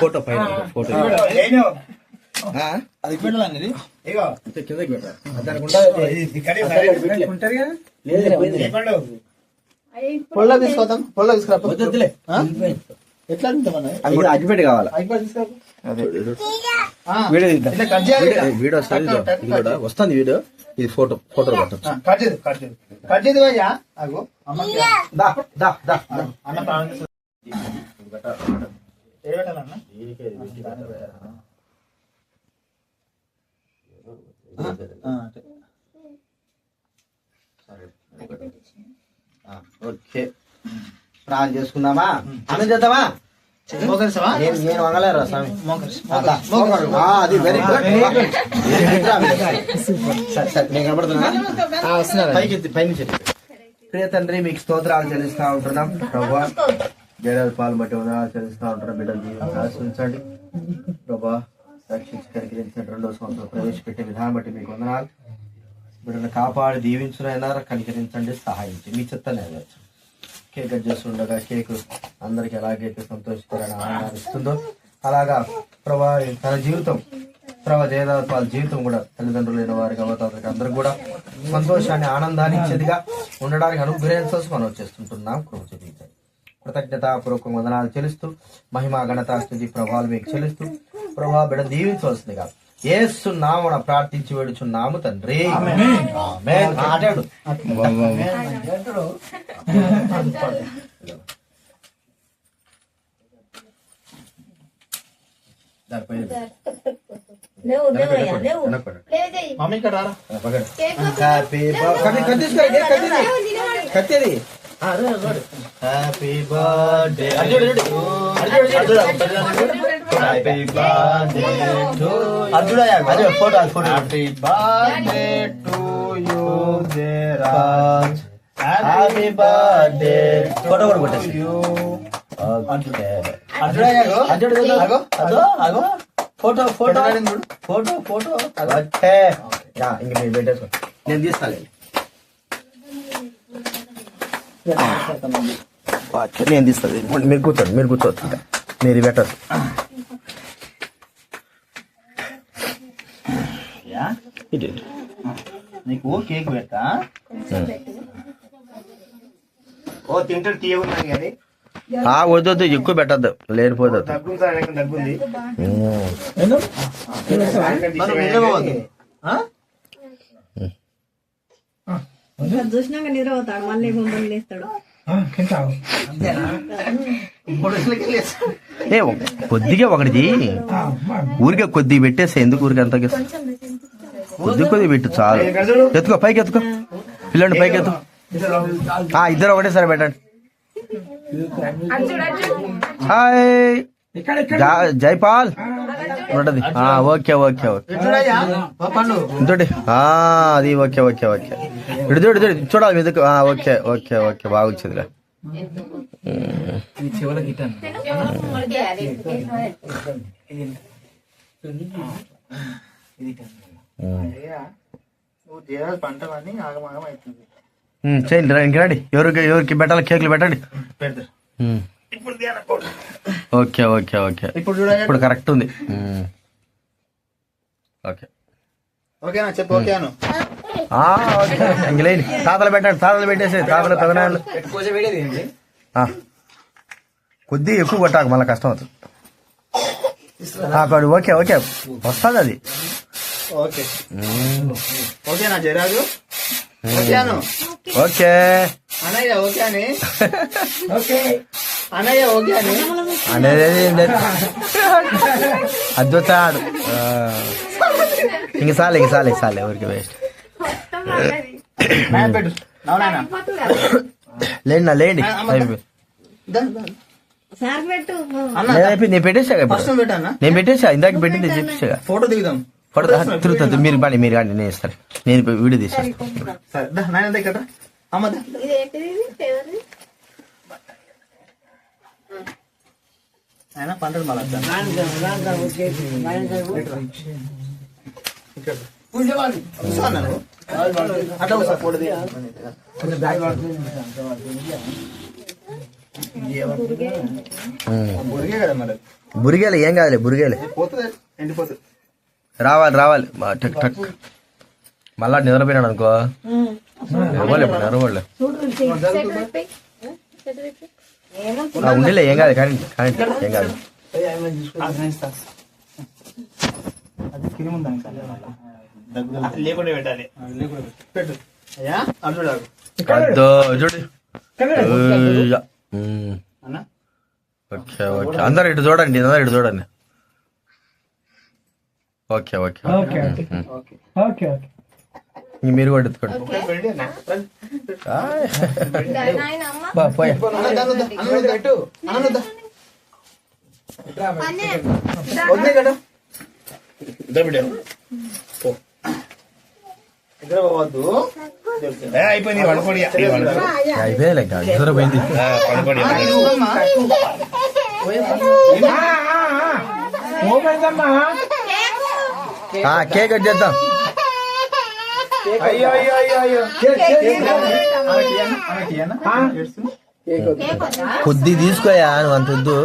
Photo పైన photo ఆ? అది ఇంత కిందకి పెట్టా. పొల్ల తీసుకోదాం పొల్ల తీసుకురా? ఎట్లా అగ్గిపెట్టి కావాలా? వీడియో తీద్దాం. వీడియో- వస్తుంది ఇదిగో. ఇది కూడా వస్తుంది వీడియో. ఇది ఫోటో ఫోటో పట్టచ్చు ఏ పెట్టాలన్నా. ఓకే. ప్రాణం చేసుకుందామా? అన్నం చేద్దామా? మోకరిస్తావా? నేను నేను వంగలేరా స్వామి? మోకరిస్తా. ఆ, దా. మోకరు. ఆ, అది వెరీ గుడ్ సరే సరే నేను కనబడుతున్నా పైకి. ప్రియ తండ్రి మీకు స్తోత్రాలు చెల్లిస్తా ఉంటున్నాం. ప్రభా. జడాలు పాలు బట్టి వందనాలు చెల్లిస్తా ఉంటారు బిడ్డలు జీవితాన్ని ఆశ్రయించండి ప్రభా రక్షించి కనికరించిన రెండో సంవత్సరం ప్రవేశపెట్టే విధానం బట్టి మీకు వందనాలు. బిడ్డను కాపాడి దీవించునైనా కనికరించండి సహాయించి మీ చెత్త నెరవేర్చండి. కేక్ కట్ చేస్తుండగా కేక్ అందరికి ఎలాగైతే సంతోషకరమైన ఆనందాన్ని ఇస్తుందో అలాగా ప్రభా తన జీవితం ప్రభా జయదాస్ వాళ్ళ జీవితం కూడా తల్లిదండ్రులు లేని వారికి అవతారికి అందరికి కూడా సంతోషాన్ని ఆనందాన్ని ఇచ్చేదిగా ఉండడానికి అనుగ్రహించాల్సి మనం చేస్తుంటున్నాం కృప చూపించండి. కృతజ్ఞతాపూర్వక వందనాలు చెల్లిస్తూ మహిమ ఘనత స్థుతి ప్రభావాలు మీకు చెల్లిస్తూ ప్రభా బిడ దీవించవలసిందిగా ఏసు నామన ప్రార్థించి వేడుచున్నాము తండ్రి. హ్యాపీ కత్తి కత్తి happy birthday happy birthday to అర్జుడయ్యా అదే photo photo. Happy birthday to you Raj happy birthday photo కూడా కొట్టేసి. అర్జుడయ్యా అర్జుడు అగో అదో అగో photo photo. Photo photo. Okay ఇంక మీరు పెట్టేసుకో నేను తీస్తాను నేను తీస్తాను మీరు కూర్చోండి మీరు కూర్చోవచ్చు మీరు బెటర్ నీకు కేక్ పెడతా ఓ తింటాడు తీయగున్నాను కానీ వద్దు వద్దు ఎక్కువ పెట్టద్దు లేనిపోదు దగ్గుంది సార్ నాకు దగ్గుంది మనం నిద్రపోవద్దు. చూసినాక నిద్ర అవుతాడు మళ్ళీ బొమ్మలు లేస్తాడు? ఏ కొద్దిగా ఒకటిది. ఊరికే కొద్దిగా పెట్టేస్తే ఎందుకు ఊరికి అంత కొద్ది కొద్దిగా పెట్టు చాలు. ఎత్తుకో పైకి ఎత్తుకో. పిల్లండి పైకి ఎత్తు. ఆ, ఇద్దరు ఒకటేసారి పెట్టండి. హాయ్. జా- జైపాల్. ఉంటది. ఆ, ఓకే ఓకే ఓకే. ఇంతటి అది ఓకే ఓకే ఓకే. ఇటు చూడు చూడు. చూడాలి మీదకు ఆ, ఓకే ఓకే ఓకే. బాగా వచ్చిందిలే చేయండి ఇంక రండి. ఎవరికి ఎవరికి పెట్టాలి కేకులు పెట్టండి. పెడతారు. ఇప్పుడు. Okay okay okay. ఇప్పుడు చూడయ్యా ఇప్పుడు కరెక్ట్ ఉంది. ఓకే. ఓకేనా? చెప్పు ఓకే అను. ఆ, ఓకే. ఇంక లేని. తాతలు పెట్టండి తాతలు పెట్టేసి తాతలు పెదనాళ్ళు ఆ. కొద్దిగా ఎక్కువ కొట్టాక మళ్ళీ కష్టం అవుతుంది. Okay okay. వస్తుంది అది. ఓకే. ఓకేనా జయరాజు? ఓకే అను. ఓకే. అనయ్య ఓకే అని. ఓకే. అనేది ఏం లేదు. అద్భుతాడు. ఇంక చాలు ఇంక చాలు ఇంక చాలు ఎవరికి వేస్ట్ లేండి నా లేండి. నేను పెట్టేసా నేను పెట్టేసా ఇందాక పెట్టింది చెప్పేసా ఫోటో దిగుదాం. పడుతుంది తిరుగుతుంది మీరు బాగా మీరు కానీ నేను ఇస్తాను నేను వీడియో తీసాను సరే దా, నాయన దగ్గర అమ్మ దా. ఇది ఏంటిది ఇది? ఎవరిది? ఆయన పంటలు మళ్ళీ అట్లా కదా మరి బురిగేలే ఏం కాదులే బురిగేలే. రావాలి రావాలి. టక్ టక్. మళ్ళా నిద్రపోయినాడు అనుకో. నిద్రపోలే ఇప్పుడు ఆ, ఉండిలే ఏం కాదు కానీ కానీ ఏం కాదు. Okay okay. అందరు ఇటు చూడండి అందరు ఇటు చూడండి. Okay okay okay, okay. Okay. మీరు కూడా ఎత్తుకోండి. అయిపోయింది పడుకోడి నిద్రపోయింది కేక్ కట్ చేద్దాం. అయ్యో అయ్యో అయ్యో అయ్యో. కొద్ది తీసుకోయా నువ్వు అంత వద్దు.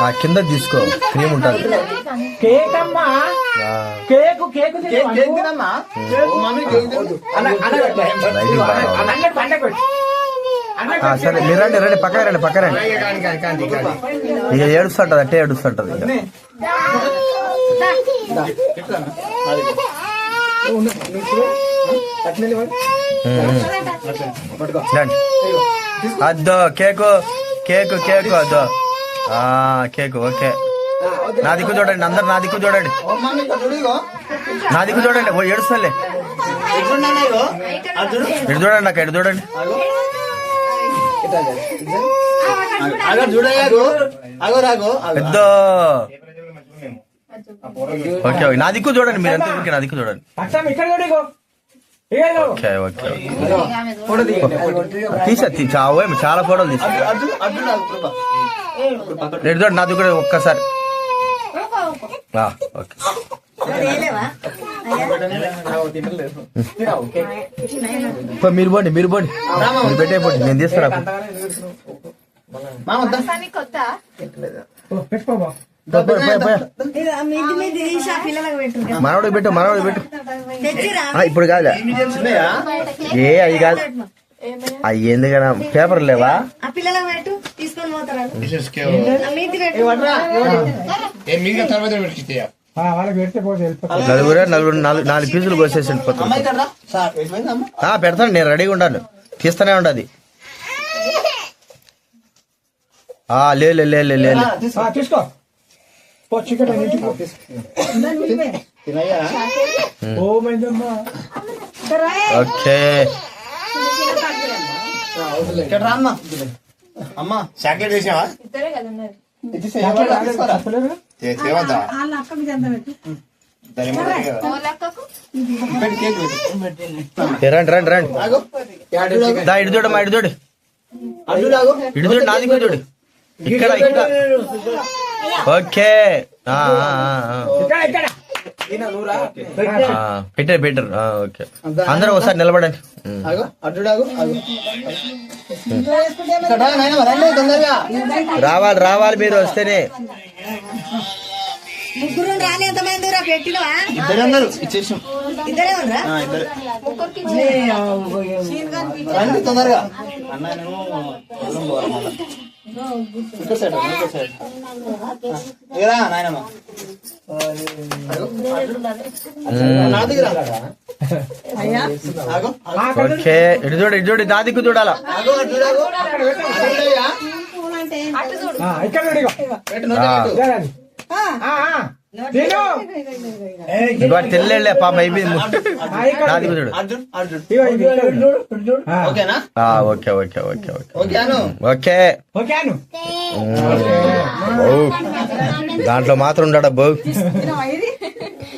ఆ కింద తీసుకో క్రీమ్ ఉంటుంది. కేక్ అమ్మా ఆ, కేక్ కేక్ తినమ్మా? సరే మీరు రండి రండి పక్క రండి పక్క రండి. ఇక ఏడుస్తుంటది అట్టే ఏడుస్తుంటది ఇక. అద్దో కేకు కేకు కేకు అద్దో ఆ కేకు ఓకే నా దిక్కు చూడండి అందరు నా దిక్కు చూడండి. నా దిక్కు చూడండి ఓ ఏడుస్తలే. ఇటు చూడండి అక్క ఇటు చూడండి. పెద్ద ఓకే ఓకే. నా దిక్కు చూడండి మీరు ఎంత ఊరికే నా దిక్కు చూడండి ఓకే ఓకే. తీసా చాలా ఫోటోలు తీసా. ఇటు చూడండి నా దిక్కు కూడా ఒక్కసారి. ఆ, ఓకే. మీరు పోండి మీరు పోండి. మీరు పెట్టే పోండి నేను తీసుకురా మామ పిల్లలకు పెట్టు. మనవడికి పెట్టు ఇప్పుడు కాదు? ఏ అవి కాదు. అవి ఎందుకన్నా పేపర్ లేవా? నలుగురు నలుగురు నాలుగు నాలుగు పీసులు కోసేసి పెడతాను నేను రెడీగా ఉండాను తీస్తూనే ఉండదు ఆ లే లే లే లే లే లే. ఆ, తీసుకో. Chicken okay. ఇక్కడ రా అమ్మ. అమ్మ చాక్లెట్. ఏ, రండి రండి రండి. దా ఇటు చూడమ్మా ఇటు చూడు. ఇటు చూడు నాది చూడు. ఇక్కడ ఇక్కడ. ఓకే. పెట్టారు పెట్టారు ఓకే. అందరూ ఒకసారి నిలబడండి. రావాలి రావాలి మీరు వస్తేనే. ముగ్గురు రాని ఎంతమంది రా పెట్టినవా? ఇద్దరు అన్నారు ఇచ్చేసాం ఇద్దరే ఉండరా ఆ, ఇద్దరు. రండి తొందరగా. ఇంకో సైడ్ ఇంకో సైడ్ నాయనమ్మ. ఓకే. ఇటు చూడు ఇటు చూడు నా దిక్కు చూడాలా? ఇక్కడ తెల్లెళ్ళే పాప అయిపోయింది. Okay okay okay okay. Okay అను. ఓకే. ఓకే అను ఓ. దాంట్లో మాత్రం ఉండడా బౌ?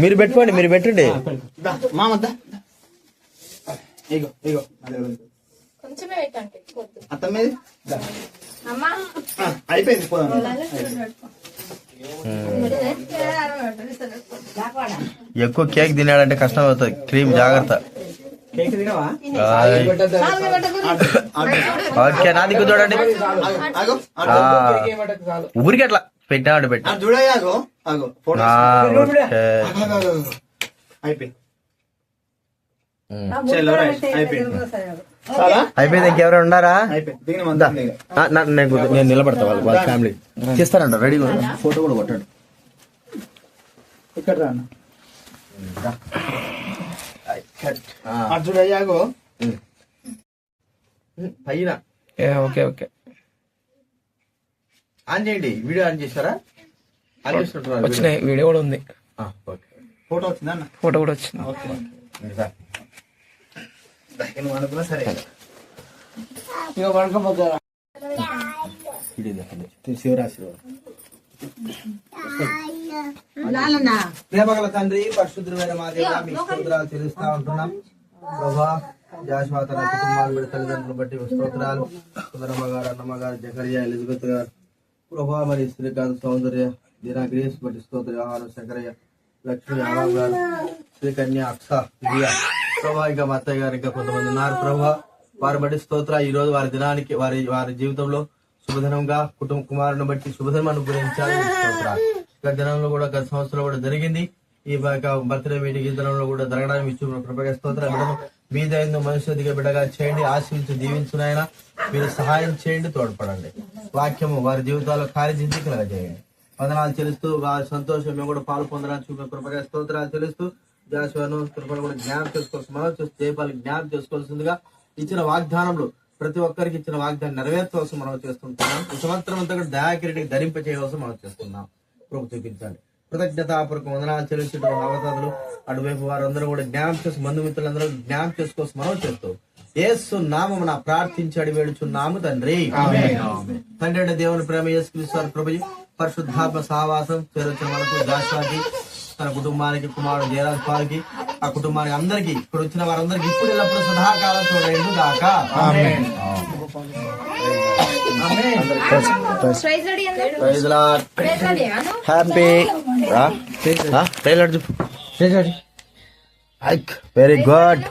మీరు పెట్టుకోండి మీరు పెట్టండి అయిపోయింది పోదాం. ఎక్కువ కేక్ తినాడంటే కష్టం అవుతుంది క్రీమ్ జాగ్రత్త. కేక్ తినవా? ఓకే నాది చూడండి ఊరికి అట్లా పెట్టాడు పెట్టి చూడయ్యా ఆగు ఆగు ఫోటో ఆ, ఓకే. అయిపోయి చలో రైట్ అయిపోయింది. ఇంకెవరైనా ఉండారా? నేను నిలబడతా వాళ్ళ వాళ్ళ ఫ్యామిలీ చేస్తారంట రెడీ ఫోటో కూడా కొట్టాడు. ఇక్కడ చూడయ్యా ఆగు పైన. Okay okay. ఆన్ చేయండి. వీడియో ఆన్ చేశారా ఆన్ చేసినట్టున్నారు వీడియో. వచ్చినాయి. వీడియో. కూడా ఉంది. ఆ, ఓకే. ఫోటో వచ్చిందా అన్న? ఫోటో కూడా వచ్చింది. ఓకే. నువ్వు అనుకున్నా సరే. ఇక పడుకోపోతారా ప్రేమగల తండ్రి పరిశుద్ధులైన మా దేవ మీ తెలుస్తా ఉంటున్నాం. ప్రభా జాషువా తన కుటుంబాన్ని బట్టి తల్లిదండ్రులు బట్టి స్తోత్రాలు. సుందరమ్మ గారు అన్నమ్మ గారు జకరియా ఎలిజబెత్ గారు. ప్రభా మరి శ్రీకాంత్ సౌందర్య దీనా గ్రేస్ బట్టి స్తోత్ర శంకరయ్య లక్ష్మీ ఆరామ్ గారు శ్రీకన్య అక్ష దివ్య. ప్రభా ఇంకా మా అత్తయ్య గారు ఇంకా కొంతమంది ఉన్నారు. ప్రభా వారి బట్టి స్తోత్ర ఈ రోజు వారి దినానికి వారి వారి జీవితంలో శుభధనంగా కుటుంబ కుమారుని బట్టి శుభధనం అనుగ్రహించాలి. స్తోత్రాలు. గత దినంలో కూడా గత సంవత్సరంలో కూడా జరిగింది. ఈ బర్త్డే మీటింగ్ దినంలో కూడా జరగడానికి ఇచ్చిన కృపగా స్తోత్ర బిడ్డను మీ దయంతో మనుషులదిగా బిడ్డగా చేయండి ఆశీర్వించి దీవించునైనా మీరు సహాయం చేయండి తోడ్పడండి. వాక్యము వారి జీవితాల్లో కార్యసిద్ధి కలగజేయండి వందనాలు చెల్లిస్తూ వారి సంతోషం మేము కూడా పాలు పొందడానికి చూపిన కృపగా స్తోత్రాలు చెల్లిస్తూ జాషువాను కృపను కూడా జ్ఞానం చేసుకోవాల్సి మనం చూసి దీపాలకు జ్ఞానం చేసుకోవాల్సిందిగా ఇచ్చిన వాగ్దానంలో ప్రతి ఒక్కరికి ఇచ్చిన వాగ్దానం నెరవేర్చవలసి మనం చేస్తుంటున్నాం. ఈ సంవత్సరం అంతా కూడా దయాకిరీటికి ధరింప చేయవలసి మనం చేస్తున్నాం. కృప చూపించండి కృతజ్ఞతాపూర్వక వందనాలు చెల్లించడం అవతాదులు అటువైపు వారందరూ కూడా జ్ఞానం చేసి బంధుమిత్రులందరూ జ్ఞానం చేసుకోవాల్సి మనం చేస్తూ యేసు నామము నా ప్రార్థించి అడి వేడుచున్నాము తండ్రి. తండ్రి దేవుని ప్రేమ యేసు ప్రభు పరిశుద్ధాత్మ సహవాసం చేరొచ్చిన మనకు జాషాకి తన కుటుంబానికి కుమారుడు జయరాజ్ పాల్కి ఆ కుటుంబానికి అందరికి ఇక్కడ వచ్చిన వారందరికి ఇప్పుడు ఎల్లప్పుడు సదాకాలం చూడండి అను? హ్యాపీ. Very good.